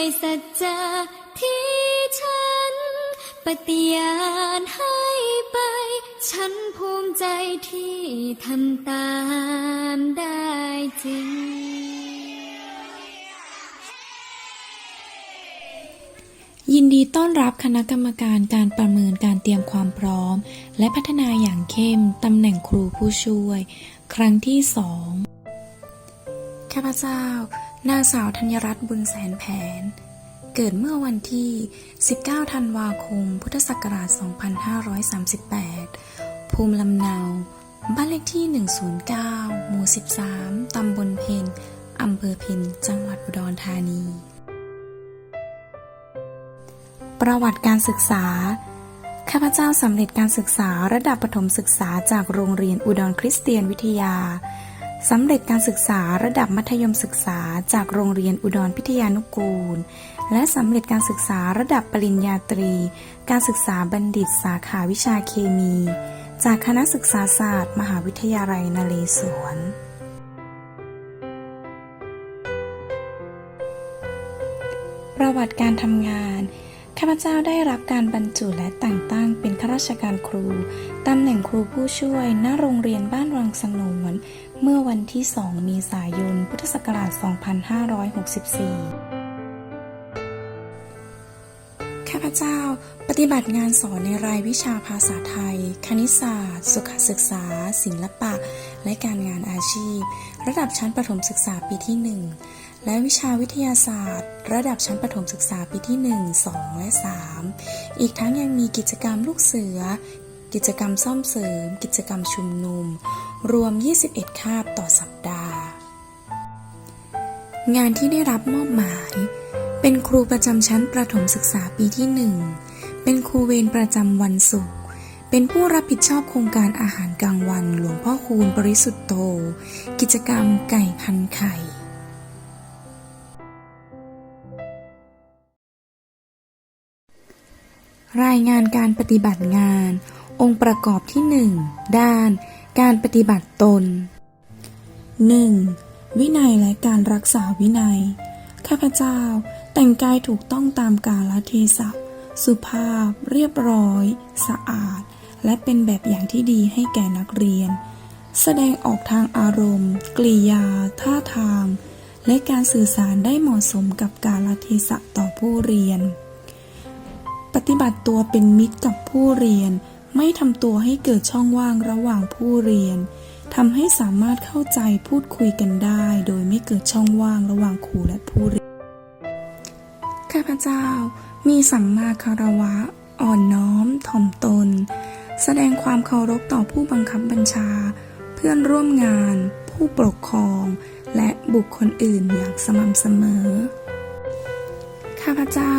ด้วยสัจจะที่ฉัน ปฏิญาณให้ไป ฉันภูมิใจที่ทำตามได้จริง ยินดีต้อนรับคณะกรรมการการประเมินการเตรียมความพร้อม และพัฒนาอย่างเข้มตำแหน่งครูผู้ช่วย ครั้งที่สองข้าพเจ้า นางสาวธัญรัตน์บุญแสนแผน เกิดเมื่อวันที่ 19 ธันวาคม พุทธศักราช 2538 ภูมิลำเนา บ้านเลขที่ 109 หมู่ 13 ตำบลเพนอำเภอเพนจังหวัดอุดรธานี ประวัติการศึกษา ข้าพเจ้าสำเร็จการศึกษาระดับประถมศึกษาจากโรงเรียนอุดรคริสเตียนวิทยา สำเร็จการศึกษาระดับมัธยมศึกษาจากโรงเรียนอุดรพิทยานุกูล และสำเร็จการศึกษาระดับปริญญาตรี การศึกษาบัณฑิตสาขาวิชาเคมี จากคณะศึกษาศาสตร์ มหาวิทยาลัยนเรศวร ประวัติการทำงาน ข้าพเจ้าได้รับการบรรจุและแต่งตั้งเป็นข้าราชการครู ตำแหน่งครูผู้ช่วยณโรงเรียนบ้านวังสนวน เมื่อวันที่ 2 มีษายน พุทธศักราช 2564 ข้าพเจ้าปฏิบัติงานสอนในรายวิชาภาษาไทย คณิตศาสตร์ สุขศึกษา ศิลปะ และการงานอาชีพ ระดับชั้นประถมศึกษาปีที่ 1 และวิชาวิทยาศาสตร์ ระดับชั้นประถมศึกษาปีที่ 1 2 และ 3 อีกทั้งยังมีกิจกรรมลูกเสือ กิจกรรมซ่อมเสริม กิจกรรมชุมนุม รวม 21 คาบต่อสัปดาห์ งานที่ได้รับมอบหมาย เป็นครูประจำชั้นประถมศึกษาปีที่ 1 เป็นครูเวรประจำวันศุกร์เป็นผู้รับผิดชอบโครงการอาหารกลางวันหลวงพ่อคูณบริสุทธโต กิจกรรมไก่พันไข่ รายงานการปฏิบัติงาน องค์ประกอบที่ 1 ด้าน การปฏิบัติตน 1. วินัยและการรักษาวินัย ข้าพเจ้าแต่งกายถูกต้องตามกาลเทศะ สุภาพ เรียบร้อย สะอาด และเป็นแบบอย่างที่ดีให้แก่นักเรียน แสดงออกทางอารมณ์ กริยา ท่าทาง และการสื่อสารได้เหมาะสมกับกาลเทศะต่อผู้เรียน ปฏิบัติตัวเป็นมิตรกับผู้เรียน ไม่ทำตัวให้เกิดช่องว่างระหว่างผู้เรียนทำให้สามารถเข้าใจพูดคุยกันได้ โดยไม่เกิดช่องว่างระหว่างครูและผู้เรียน ข้าพเจ้ามีสัมมาคารวะ อ่อนน้อม ถ่อมตน แสดงความเคารพต่อผู้บังคับบัญชา เพื่อนร่วมงาน ผู้ปกครอง และบุคคลอื่นอย่างสม่ำเสมอ ข้าพเจ้า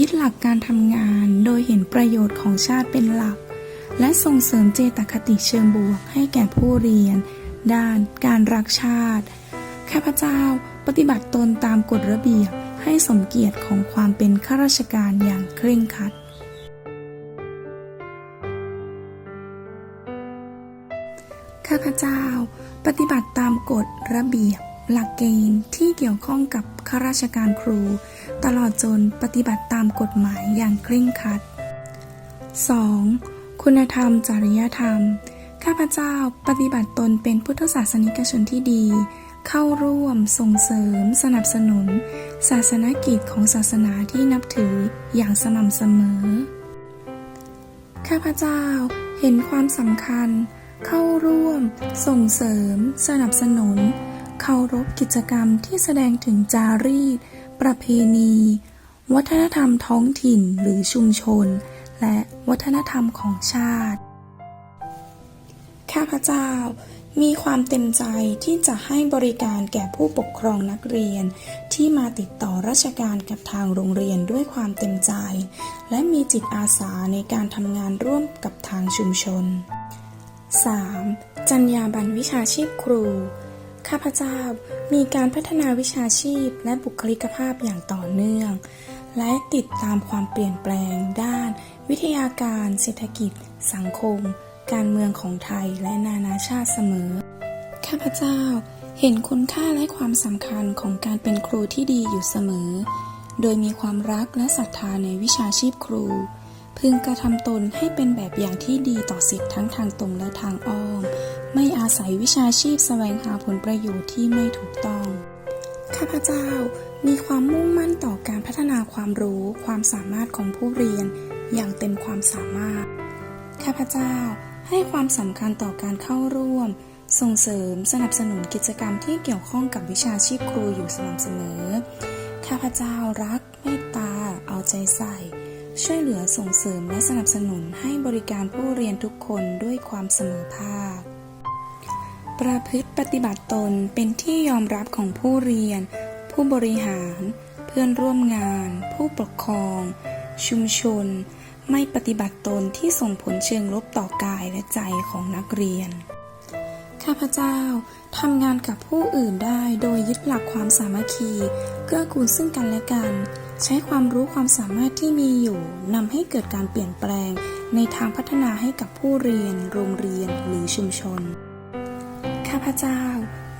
ยึดหลักการทำงานโดยเห็นประโยชน์ของชาติเป็นหลัก และส่งเสริมเจตคติเชิงบวกให้แก่ผู้เรียน ด้านการรักชาติ ข้าพเจ้าปฏิบัติตนตามกฎระเบียบให้สมเกียรติของความเป็นข้าราชการอย่างเคร่งครัด ข้าพเจ้าปฏิบัติตามกฎระเบียบ หลักเกณฑ์ที่เกี่ยวข้องกับข้าราชการครู ตลอดจนปฏิบัติตามกฎหมายอย่างเคร่งครัด 2. คุณธรรมจริยธรรม ข้าพเจ้าปฏิบัติตนเป็นพุทธศาสนิกชนที่ดี เข้าร่วมส่งเสริม สนับสนุน ศาสนกิจของศาสนาที่นับถืออย่างสม่ำเสมอ ข้าพเจ้าเห็นความสำคัญ เข้าร่วม ส่งเสริม สนับสนุน เคารพกิจกรรมที่แสดงถึงจารีต ประเพณี วัฒนธรรมท้องถิ่นหรือชุมชน และวัฒนธรรมของชาติ ข้าพเจ้ามีความเต็มใจที่จะให้บริการแก่ผู้ปกครองนักเรียน ที่มาติดต่อราชการกับทางโรงเรียนด้วยความเต็มใจ และมีจิตอาสาในการทำงานร่วมกับทางชุมชน 3. จรรยาบรรณวิชาชีพครู ข้าพเจ้า มีการพัฒนาวิชาชีพและบุคลิกภาพอย่างต่อเนื่อง และติดตามความเปลี่ยนแปลงด้าน วิทยาการ เศรษฐกิจ สังคม การเมืองของไทยและนานาชาติเสมอ ข้าพเจ้าเห็นคุณค่าและความสำคัญของการเป็นครูที่ดีอยู่เสมอ โดยมีความรักและศรัทธาในวิชาชีพครู พึงกระทำตนให้เป็นแบบอย่างที่ดีต่อสิทธิ์ทั้งทางตรงและทางอ้อม ไม่อาศัยวิชาชีพแสวงหาผลประโยชน์ที่ไม่ถูกต้อง ข้าพเจ้ามีความมุ่งมั่นต่อการพัฒนาความรู้ความสามารถของผู้เรียน อย่างเต็มความสามารถ ข้าพเจ้าให้ความสำคัญต่อการเข้าร่วม ส่งเสริมสนับสนุนกิจกรรมที่เกี่ยวข้องกับวิชาชีพครูอยู่สม่ำเสมอ ข้าพเจ้ารักเมตตาเอาใจใส่ ช่วยเหลือส่งเสริมและสนับสนุนให้บริการผู้เรียนทุกคนด้วยความเสมอภาค ประพฤติปฏิบัติตนเป็นที่ยอมรับของผู้เรียน ผู้บริหาร เพื่อนร่วมงาน ผู้ปกครอง ชุมชน ไม่ปฏิบัติตนที่ส่งผลเชิงลบต่อกายและใจของนักเรียน ข้าพเจ้าทำงานกับผู้อื่นได้โดยยึดหลักความสามัคคี เกื้อกูลซึ่งกันและกัน ใช้ความรู้ความสามารถที่มีอยู่นำให้เกิดการเปลี่ยนแปลง ในทางพัฒนาให้กับผู้เรียน โรงเรียนหรือชุมชน ข้าพเจ้า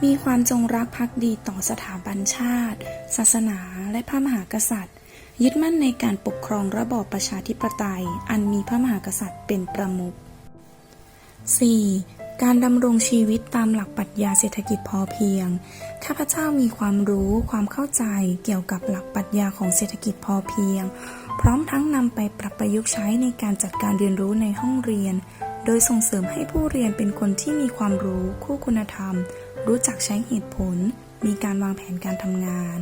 มีความจงรักภักดีต่อสถาบันชาติ ศาสนา และพระมหากษัตริย์ ยึดมั่นในการปกครองระบอบประชาธิปไตย อันมีพระมหากษัตริย์เป็นประมุข 4. การดำรงชีวิตตามหลักปรัชญาเศรษฐกิจพอเพียง ข้าพเจ้ามีความรู้ความเข้าใจเกี่ยวกับหลักปรัชญาของเศรษฐกิจพอเพียง พร้อมทั้งนำไปปรับประยุกต์ใช้ในการจัดการเรียนรู้ในห้องเรียน โดยส่งเสริมให้ผู้เรียนเป็นคนที่มีความรู้คู่คุณธรรม รู้จักใช้เหตุผล มีการวางแผนการทำงาน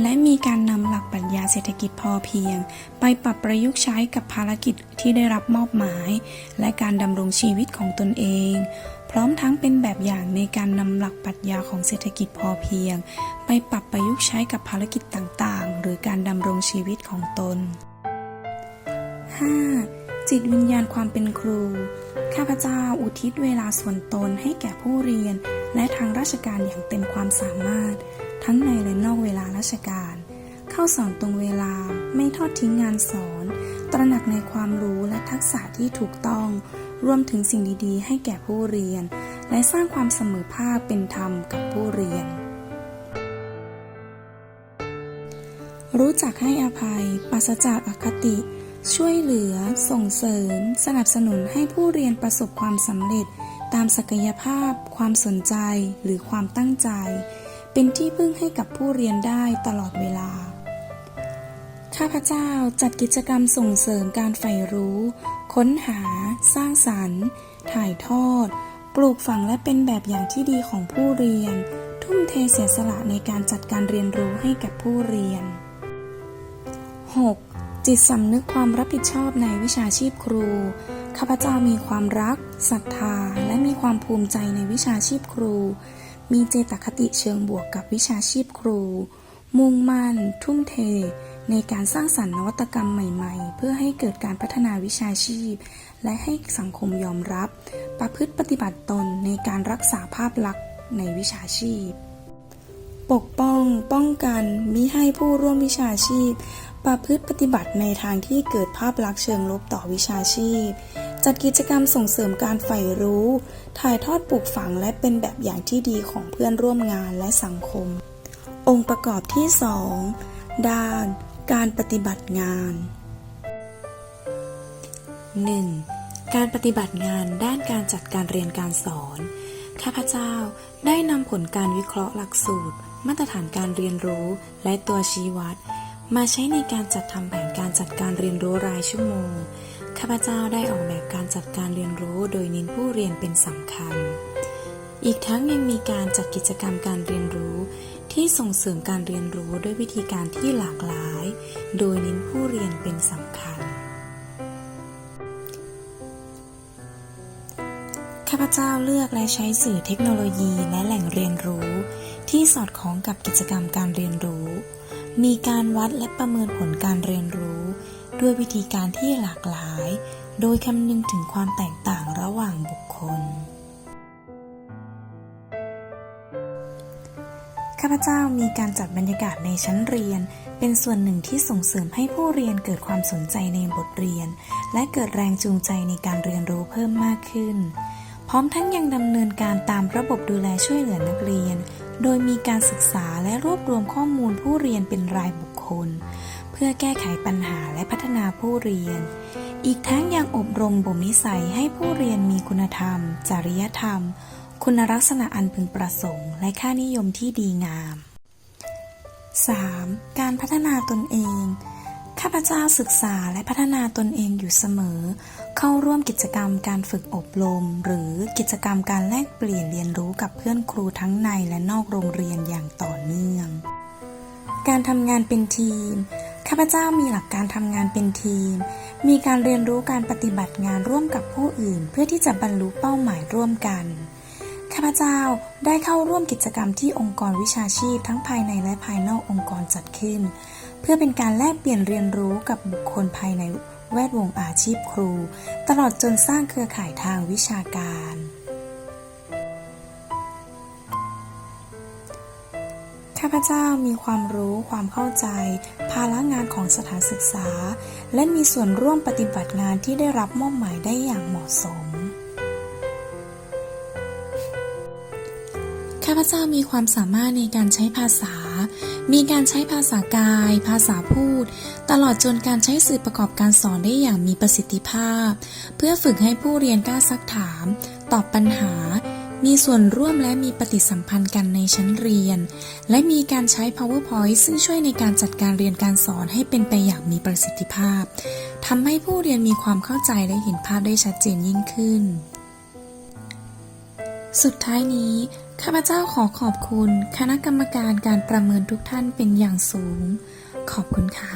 และมีการนำหลักปรัชญาเศรษฐกิจพอเพียง ไปปรับประยุกต์ใช้กับภารกิจที่ได้รับมอบหมาย และการดำรงชีวิตของตนเอง พร้อมทั้งเป็นแบบอย่างในการนำหลักปรัชญาของเศรษฐกิจพอเพียง ไปปรับประยุกต์ใช้กับภารกิจต่างๆ หรือการดำรงชีวิตของตน 5. จิตวิญญาณความเป็นครู ข้าพเจ้าอุทิศเวลาส่วนตนให้แก่ผู้เรียน และทางราชการอย่างเต็มความสามารถ ทั้งในและนอกเวลาราชการ เข้าสอนตรงเวลาไม่ทอดทิ้งงานสอน ตระหนักในความรู้และทักษะที่ถูกต้อง รวมถึงสิ่งดีๆ ให้แก่ผู้เรียน และสร้างความเสมอภาคเป็นธรรมกับผู้เรียนรู้จักให้อภัย ปราศจากอคติ ช่วยเหลือ ส่งเสริม สนับสนุนให้ผู้เรียนประสบความสำเร็จ ตามศักยภาพ ความสนใจ หรือความตั้งใจ เป็นที่พึ่งให้กับผู้เรียนได้ตลอดเวลา ข้าพเจ้าจัดกิจกรรมส่งเสริมการใฝ่รู้ ค้นหา สร้างสรรค์ ถ่ายทอด ปลูกฝังและเป็นแบบอย่างที่ดีของผู้เรียน ทุ่มเทเสียสละในการจัดการเรียนรู้ให้กับผู้เรียน 6. จิตสำนึกความรับผิดชอบในวิชาชีพครู ข้าพเจ้ามีความรักศรัทธา และมีความภูมิใจในวิชาชีพครู มีเจตคติเชิงบวกกับวิชาชีพครู มุ่งมั่น ทุ่มเท ในการสร้างสรรค์นวัตกรรมใหม่ๆ เพื่อให้เกิดการพัฒนาวิชาชีพ และให้สังคมยอมรับ ประพฤติปฏิบัติตนในการรักษาภาพลักษณ์ในวิชาชีพ ปกป้อง ป้องกันมิให้ผู้ร่วมวิชาชีพ ประพฤติปฏิบัติในทางที่เกิดภาพลักษณ์เชิงลบต่อวิชาชีพ จัดกิจกรรมส่งเสริมการใฝ่รู้ ถ่ายทอดปลูกฝังและเป็นแบบอย่างที่ดีของเพื่อนร่วมงานและสังคม องค์ประกอบที่ 2 ด้าน การปฏิบัติงาน 1. การปฏิบัติงานด้านการจัดการเรียนการสอน ข้าพเจ้าได้นำผลการวิเคราะห์หลักสูตร มาตรฐานการเรียนรู้และตัวชี้วัด มาใช้ในการจัดทำแผนการจัดการเรียนรู้รายชั่วโมง ข้าพเจ้าได้ออกแบบการจัดการเรียนรู้โดยเน้นผู้เรียนเป็นสำคัญ อีกทั้งยังมีการจัดกิจกรรมการเรียนรู้ ที่ส่งเสริมการเรียนรู้ด้วยวิธีการที่หลากหลาย โดยเน้นผู้เรียนเป็นสำคัญ ข้าพเจ้าเลือกและใช้สื่อเทคโนโลยีและแหล่งเรียนรู้ ที่สอดคล้องกับกิจกรรมการเรียนรู้ มีการวัดและประเมินผลการเรียนรู้ ด้วยวิธีการที่หลากหลาย โดยคำนึงถึงความแตกต่างระหว่างบุคคล ข้าพเจ้ามีการจัดบรรยากาศในชั้นเรียน เป็นส่วนหนึ่งที่ส่งเสริมให้ผู้เรียนเกิดความสนใจในบทเรียน และเกิดแรงจูงใจในการเรียนรู้เพิ่มมากขึ้น พร้อมทั้งยังดำเนินการตามระบบดูแลช่วยเหลือนักเรียน โดยมีการศึกษาและรวบรวมข้อมูลผู้เรียนเป็นรายบุคคล เพื่อแก้ไขปัญหาและพัฒนาผู้เรียน อีกทั้งยังอบรมบ่มนิสัยให้ผู้เรียนมีคุณธรรม จริยธรรม คุณลักษณะอันพึงประสงค์ และค่านิยมที่ดีงาม 3. การพัฒนาตนเอง ข้าพเจ้าศึกษาและพัฒนาตนเองอยู่เสมอ เข้าร่วมกิจกรรมการฝึกอบรม หรือกิจกรรมการแลกเปลี่ยนเรียนรู้กับเพื่อนครูทั้งในและนอกโรงเรียนอย่างต่อเนื่อง การทำงานเป็นทีม ข้าพเจ้ามีหลักการทำงานเป็นทีม มีการเรียนรู้การปฏิบัติงานร่วมกับผู้อื่น เพื่อที่จะบรรลุเป้าหมายร่วมกันข้าพเจ้าได้เข้าร่วมกิจกรรมที่องค์กรวิชาชีพทั้งภายในและภายนอกองค์กรจัดขึ้น เพื่อเป็นการแลกเปลี่ยนเรียนรู้กับบุคคลภายใน แวดวงอาชีพครู ตลอดจนสร้างเครือข่ายทางวิชาการ ข้าพเจ้ามีความรู้ความเข้าใจ ภาระงานของสถานศึกษา และมีส่วนร่วมปฏิบัติงานที่ได้รับมอบหมายได้อย่างเหมาะสมข้าพเจ้ามีความสามารถในการใช้ภาษา มีการใช้ภาษากาย ภาษาพูด ตลอดจนการใช้สื่อประกอบการสอนได้อย่างมีประสิทธิภาพ เพื่อฝึกให้ผู้เรียนกล้าซักถาม ตอบปัญหา มีส่วนร่วมและมีปฏิสัมพันธ์กันในชั้นเรียน และมีการใช้ PowerPoint ซึ่งช่วยในการจัดการเรียนการสอนให้เป็นไปอย่างมีประสิทธิภาพทำให้ผู้เรียนมีความเข้าใจและเห็นภาพได้ชัดเจนยิ่งขึ้นสุดท้ายนี้ ข้าพเจ้าขอขอบคุณคณะกรรมการการประเมินทุกท่านเป็นอย่างสูง ขอบคุณค่ะ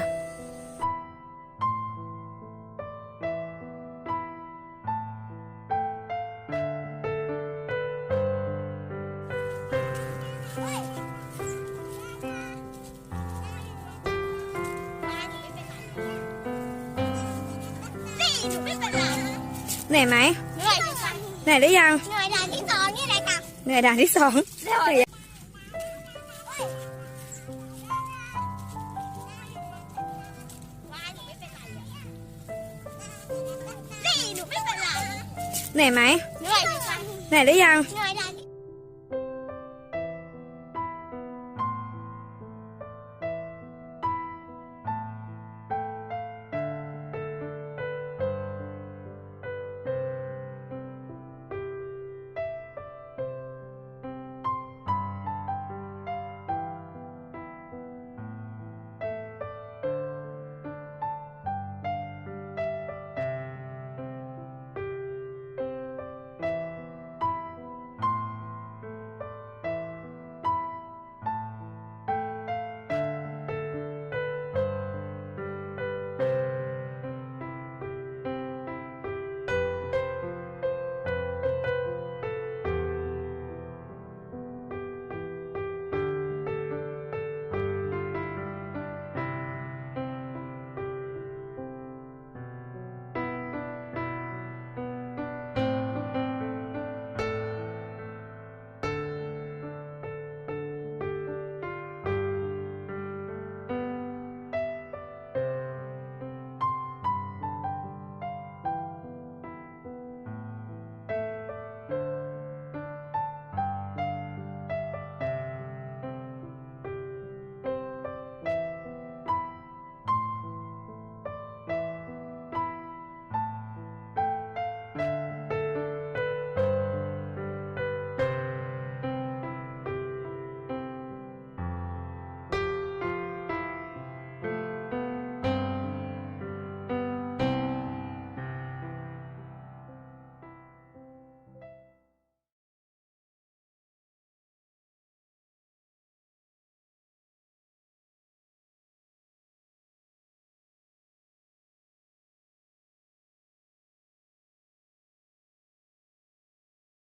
นี่หนูไม่เป็นไรเหนื่อยไหมเหนื่อยที่สุดเหนื่อยหรือยัง เหนื่อยด่านที่สองนี่ เลยค่ะเหนื่อยด่านที่สองเหนื่อยว้ายหนูไม่เป็นไรนี่หนูไม่เป็นไรเหนื่อยไหมเหนื่อยที่สุดเหนื่อยหรือยัง เหนื่อย